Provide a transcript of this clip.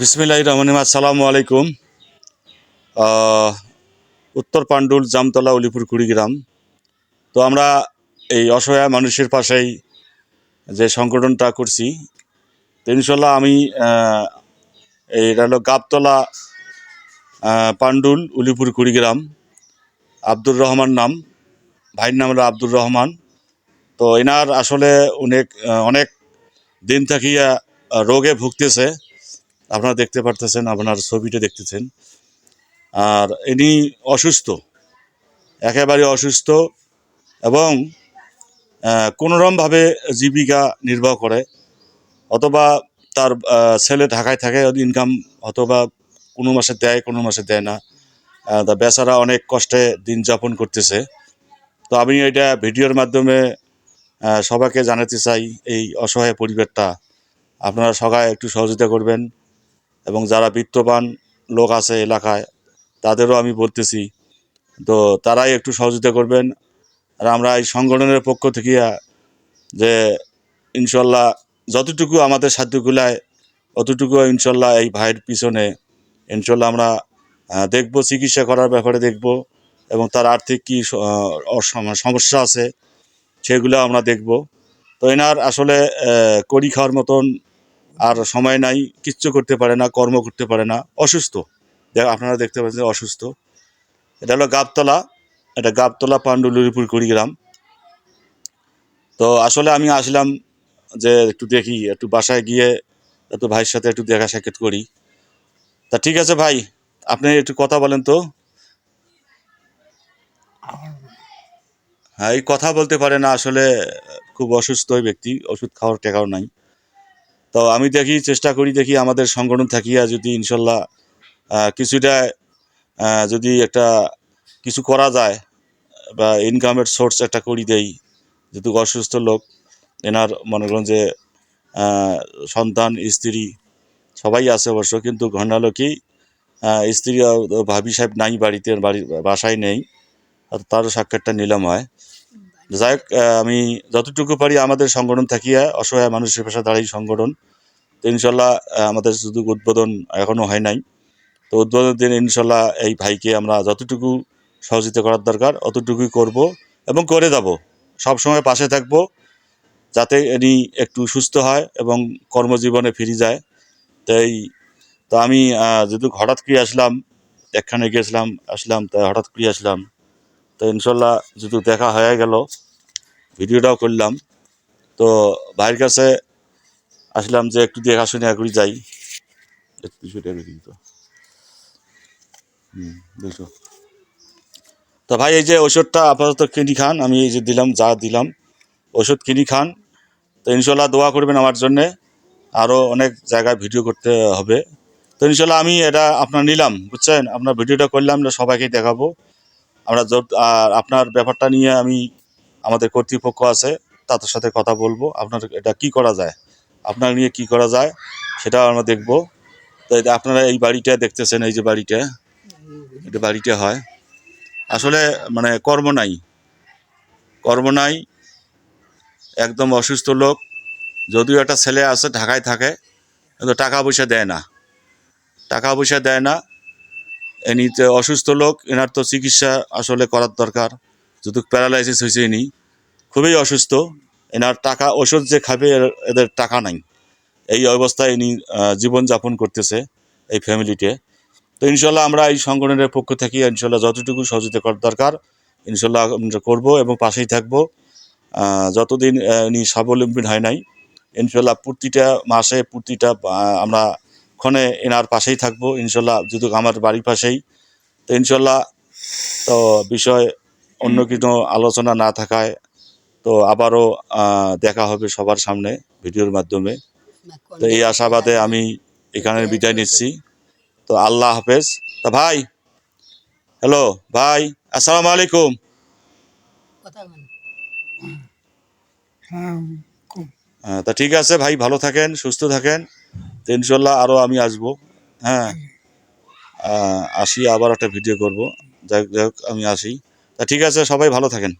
বিসমিল্লাহ রহমান আসসালামু আলাইকুম। উত্তর পাণ্ডুল জামতলা উলিপুর কুড়িগ্রাম। তো আমরা এই অসহায় মানুষের পাশেই যে সংগঠনটা করছি, তো ইনশাল্লাহ আমি এই এটা হলো গাবতলা পাণ্ডুল উলিপুর কুড়িগ্রাম। আব্দুর রহমান নাম, ভাইয়ের নাম হলো আব্দুর রহমান। তো এনার আসলে অনেক অনেক দিন থাকিয়া রোগে ভুগতেছে। আপনারা দেখতে পারতেছেন, আপনার ছবিটা দেখতেছেন। আর ইনি অসুস্থ, একেবারে অসুস্থ এবং কোনোরমভাবে জীবিকা নির্বাহ করে অথবা তার ছেলে ঢাকায় থাকে, ইনকাম অথবা কোনো মাসে দেয়, কোনো মাসে দেয় না। তা বেচারা অনেক কষ্টে দিন যাপন করতেছে। তো আমি এটা ভিডিওর মাধ্যমে সবাইকে জানাতে চাই, এই অসহায় পরিবারটা। আপনারা সবাই একটু সহযোগিতা করবেন। এবং যারা বিত্তবান লোক আছে এলাকায়, তাদেরও আমি বলতেছি। তো তারাই একটু সহযোগিতা করবেন। আর আমরা এই সংগঠনের পক্ষ থেকে যে ইনশাল্লাহ যতটুকু আমাদের সাধ্যগুলায় অতটুকু ইনশাল্লাহ এই ভাইয়ের পিছনে ইনশাল্লাহ আমরা দেখব, চিকিৎসা করার ব্যাপারে দেখব এবং তার আর্থিক কী অসম- সমস্যা আছে, সেগুলো আমরা দেখব। তো এনার আসলে কড়ি খাওয়ার মতন আর সময় নাই, কিচ্ছু করতে পারে না, কর্ম করতে পারে না। অসুস্থ। আপনারা দেখতে পাচ্ছেন অসুস্থ। এটা হলো গাবতলা, এটা গাবতলা পাণ্ডুলুরিপুর কুড়িগ্রাম। তো আসলে আমি আসলাম যে একটু দেখি, একটু বাসায় গিয়ে একটু ভাইয়ের সাথে একটু দেখা সাক্ষাৎ করি। তা ঠিক আছে ভাই, আপনি একটু কথা বলেন তো। হ্যাঁ এই কথা বলতে পারে না, আসলে খুব অসুস্থ ওই ব্যক্তি, ওষুধ খাওয়ার টেকাও নাই। তো আমি দেখি, চেষ্টা করি দেখি আমাদের সংগঠন থাকিয়া যদি ইনশাল্লাহ কিছুটা যদি একটা কিছু করা যায় বা ইনকামের সোর্স একটা করি দেই, যেহেতু অসুস্থ লোক, এনার মনে করেন যে সন্তান, স্ত্রী সবাই আছে অবশ্য, কিন্তু ঘটনা হলো কি স্ত্রী ভাবি সাহেব নাই বাড়িতে, বাড়ির, বাসায় নেই তারও সাক্ষাৎটা নিলাম হয়। যাই হোক আমি যতটুকু পারি আমাদের সংগঠন থাকিয়া অসহায় মানুষের পেশা দাঁড়াই সংগঠন। তো ইনশাল্লাহ আমাদের শুধু উদ্বোধন এখনও হয় নাই। তো উদ্বোধনের দিন ইনশাল্লাহ এই ভাইকে আমরা যতটুকু সহযোগিতা করার দরকার, অতটুকুই করব এবং করে যাব। সবসময় পাশে থাকব, যাতে ইনি একটু সুস্থ হয় এবং কর্মজীবনে ফিরে যায়। তাই, তো আমি যেহেতু হঠাৎ করে আসলাম, একখানে গিয়েছিলাম আসলাম, তাই হঠাৎ করে আসলাম। তো ইনশাল্লাহ, যেহেতু দেখা হয়ে গেল ভিডিওটাও করলাম। তো ভাইয়ের কাছে আসলাম যে একটু দেখাশোনা করে যাই। দুশো টাকা দিন তো হুম তো ভাই, এই যে ওষুধটা আপাতত কিনি খান, আমি এই যে দিলাম, যা দিলাম ওষুধ কিনি খান। তো ইনশাল্লাহ দোয়া করবেন আমার জন্যে। আরও অনেক জায়গায় ভিডিও করতে হবে। তো ইনশাল্লাহ আমি এটা আপনার নিলাম, বুঝছেন? আপনার ভিডিওটা করলাম সবাইকে দেখাবো। আমরা আর আপনার ব্যাপারটা নিয়ে আমি আমাদের কর্তৃপক্ষ আছে, তাদের সাথে কথা বলব, আপনার এটা কি করা যায়, আপনার নিয়ে কি করা যায় সেটাও আমরা দেখব। তো এই যে আপনারা এই বাড়িটা দেখতেছেন, এই যে বাড়িটা, এটা বাড়িটা হয়। আসলে মানে কর্ম নাই কর্ম নাই, একদম অসুস্থ লোক, যদিও একটা ছেলে আছে, ঢাকায় থাকে, কিন্তু টাকা পয়সা দেয় না। টাকা পয়সা দেয় না এনিতে অসুস্থ লোক, এনার তো চিকিৎসা আসলে করার দরকার। যেহেতু প্যারালাইসিস হয়েছে ইনি, খুবই অসুস্থ, এনার টাকা, ওষুধ যে খাবে এদের টাকা নাই। এই অবস্থায় ইনি জীবনযাপন করতেছে এই ফ্যামিলিতে। তো ইনশাল্লাহ আমরা এই সংগঠনের পক্ষ থেকে ইনশাল্লাহ যতটুকু সহযোগিতা করার দরকার, ইনশাল্লাহ আমরা করব এবং পাশেই থাকব। যতদিন ইনি স্বাবলম্বী হয় নাই, ইনশাল্লাহ প্রতিটা মাসে, প্রতিটা আমরা ক্ষণে এনার পাশেই থাকব। ইনশাল্লাহ যেহেতু আমার বাড়ির পাশেই। তো ইনশাল্লাহ, তো বিষয় অন্য কিছু আলোচনা না থাকায় তো আবারও দেখা হবে সবার সামনে ভিডিওর মাধ্যমে। তো এই আশাবাদে আমি এখানে বিদায় নিচ্ছি। তো আল্লাহ হাফেজ। তা ভাই, হ্যালো, ভাই, আসসালামু আলাইকুম। হ্যাঁ তা ঠিক আছে ভাই, ভালো থাকেন, সুস্থ থাকেন। তো ইনশাল্লাহ আরও আমি আসব। হ্যাঁ আসি, আবার একটা ভিডিও করব। যাই হোক, আমি আসি। তা ঠিক আছে সবাই ভালো থাকেন।